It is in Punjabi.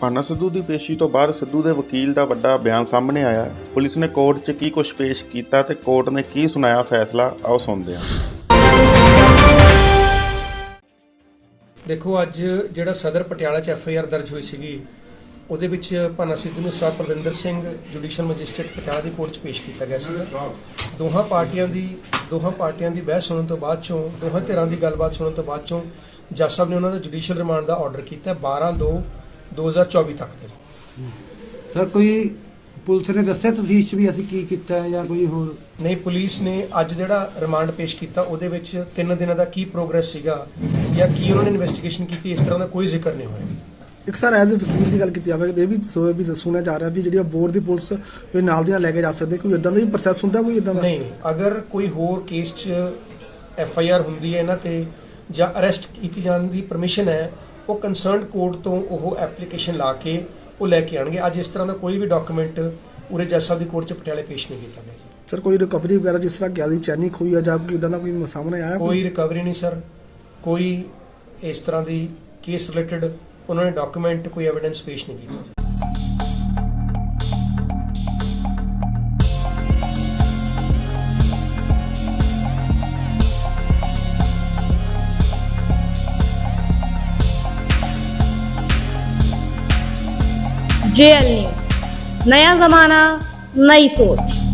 ਭਾਨਾ ਸਿੱਧੂ ਦੀ ਪੇਸ਼ੀ ਤੋਂ ਬਾਅਦ ਸਿੱਧੂ ਦੇ ਵਕੀਲ ਦਾ ਵੱਡਾ ਬਿਆਨ ਸਾਹਮਣੇ ਆਇਆ। ਹੈ। ਪੁਲਿਸ ਨੇ ਕੋਰਟ 'ਚ ਕੀ ਕੁਝ ਪੇਸ਼ ਕੀਤਾ ਤੇ ਕੋਰਟ ਨੇ ਕੀ ਸੁਣਾਇਆ ਫੈਸਲਾ? ਆਓ ਸੁਣਦੇ ਹਾਂ। ਦੇਖੋ, ਅੱਜ ਜਿਹੜਾ ਸਦਰ ਪਟਿਆਲਾ ਚ ਐਫ ਆਈ ਆਰ ਦਰਜ ਹੋਈ ਸੀਗੀ, ਉਹਦੇ ਵਿੱਚ ਭਾਨਾ ਸਿੱਧੂ ਨੂੰ sir Parvinder Singh judicial magistrate Patiala ਦੀ ਕੋਰਟ 'ਚ ਪੇਸ਼ ਕੀਤਾ ਗਿਆ ਸੀਗਾ। ਦੋਹਾਂ ਪਾਰਟੀਆਂ ਦੀ, ਦੋਹਾਂ ਪਾਰਟੀਆਂ ਦੀ ਬਹਿਸ ਸੁਣਨ ਤੋਂ ਬਾਅਦ ਚੋਂ, ਦੋਹਾਂ ਧਿਰਾਂ ਦੀ ਗੱਲਬਾਤ ਸੁਣਨ ਤੋਂ ਬਾਅਦ ਚੋਂ ਜੱਜ ਸਾਹਿਬ ਨੇ ਉਹਨਾਂ ਦਾ ਜੁਡੀਸ਼ੀਅਲ ਰਿਮਾਂਡ ਦਾ ਆਰਡਰ ਕੀਤਾ। 12 2 2024 ਤੱਕ ਦੇ। ਸਰ ਕੋਈ ਪੁਲਿਸ ਨੇ ਦੱਸਿਆ ਤੁਸੀਂ ਚ ਵੀ ਅਸੀਂ ਕੀ ਕੀਤਾ ਹੈ ਜਾਂ ਕੋਈ ਹੋਰ? ਨਹੀਂ ਪੁਲਿਸ ਨੇ ਅੱਜ ਜਿਹੜਾ ਰਿਮਾਂਡ ਪੇਸ਼ ਕੀਤਾ ਉਹਦੇ ਵਿੱਚ ਤਿੰਨ ਦਿਨਾਂ ਦਾ ਕੀ ਪ੍ਰੋਗਰੈਸ ਸੀਗਾ ਜਾਂ ਕੀ ਉਹਨਾਂ ਨੇ ਇਨਵੈਸਟੀਗੇਸ਼ਨ ਕੀਤੀ ਇਸ ਤਰ੍ਹਾਂ ਦਾ ਕੋਈ ਜ਼ਿਕਰ ਨਹੀਂ ਹੋਇਆ। ਇੱਕ ਸਰ ਐਜ਼ ਅ ਵਕੀਲ ਦੀ ਗੱਲ ਕੀਤੀ ਜਾਵੇ ਇਹ ਵੀ ਸੋ ਵੀ ਸੁਣਿਆ ਜਾ ਰਿਹਾ ਵੀ ਜਿਹੜੀ ਬੋਰਡ ਦੀ ਪੁਲਿਸ ਵੀ ਨਾਲ ਦੀ ਨਾਲ ਲੈ ਕੇ ਜਾ ਸਕਦੇ ਕੋਈ ਇਦਾਂ ਦਾ ਵੀ ਪ੍ਰੋਸੈਸ ਹੁੰਦਾ ਕੋਈ ਇਦਾਂ ਦਾ? ਨਹੀਂ ਨਹੀਂ ਅਗਰ ਕੋਈ ਹੋਰ ਕੇਸ 'ਚ ਐਫ ਆਈ ਆਰ ਹੁੰਦੀ ਹੈ ਇਹਨਾਂ ਤੇ ਜਾਂ ਅਰੈਸਟ ਕੀਤੀ ਜਾਣ ਦੀ ਪਰਮਿਸ਼ਨ ਹੈ ਉਹ ਕੰਸਰਨਡ ਕੋਰਟ ਤੋਂ ਉਹ ਐਪਲੀਕੇਸ਼ਨ ਲਾ ਕੇ ਉਹ ਲੈ ਕੇ ਆਣਗੇ। ਅੱਜ ਇਸ ਤਰ੍ਹਾਂ ਦਾ ਕੋਈ ਵੀ ਡਾਕੂਮੈਂਟ ਉਰੇ ਜੱਜ ਸਾਹਿਬ ਦੀ ਕੋਰਟ 'ਚ ਪਟਿਆਲੇ ਪੇਸ਼ ਨਹੀਂ ਕੀਤਾ ਗਿਆ ਜੀ। ਸਰ ਕੋਈ ਰਿਕਵਰੀ ਵਗੈਰਾ ਜਿਸ ਤਰ੍ਹਾਂ ਗਿਆ ਦੀ ਚੈਨੀ ਖੋਈ ਆ ਜਾਂ ਕੋਈ ਇਦਾਂ ਦਾ ਕੋਈ ਸਾਹਮਣੇ ਆਇਆ ਕੋਈ? ਰਿਕਵਰੀ ਨਹੀਂ ਸਰ। ਕੋਈ ਇਸ ਤਰ੍ਹਾਂ ਦੀ ਕੇਸ ਰਿਲੇਟਡ ਉਹਨਾਂ ਨੇ ਡਾਕੂਮੈਂਟ ਕੋਈ ਐਵੀਡੈਂਸ ਪੇਸ਼ ਨਹੀਂ ਕੀਤਾ જેએલ ન્યૂઝ નયા જમાના નઈ સોચ